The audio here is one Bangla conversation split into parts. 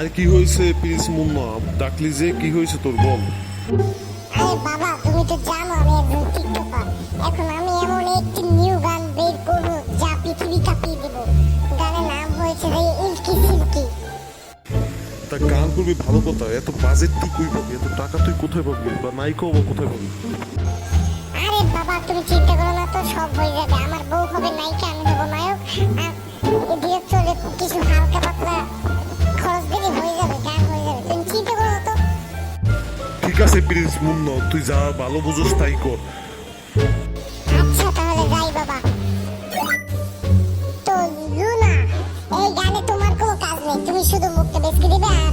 আর কি হয়েছে প্রিন্স মুন্না? ডাকলি যে কি হয়েছে তোর বল। আরে বাবা তুমি তো জানো আমি একজন টিকটকার। এখন আমি এমন একটি নিউ গান বের করব যা পৃথিবী কাঁপিয়ে দেব। গানের নাম হয়েছে যে ইলকি সিলকি। তা গান করবি ভালো কথা এত বাজেট তুই কই পাবি এত টাকা তুই কোথায় পাবি? বা নায়িকাও বা কোথায় পাবি? আরে বাবা তুমি চিন্তা করো না তো সব হয়ে যাবে। আমার বউ হবে নায়িকা আমি হব নায়ক। আর আছে, প্রিন্স মুন্ন, তুই যা ভালো বুঝোস তাই কর। আচ্ছা তাহলে যাই বাবা। তো লুনা, এই গানে তোমার কোনো কাজ নেই, তুমি শুধু মুখটা বেসকে দিবে আর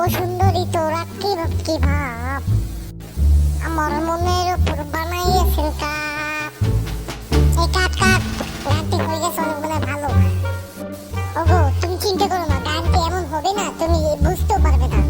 ও সুন্দরী তোরা রাত্রি ভক্তি ভাব? আমার মনের উপর বানাইয়েছেন কাপ। এই কাপ কাপ গানটি হয়ে গেছে অনেক ভালো। ওগো, তুমি চিন্তা করো না, গানটি এমন হবে না, তুমি বুঝতেও পারবে না।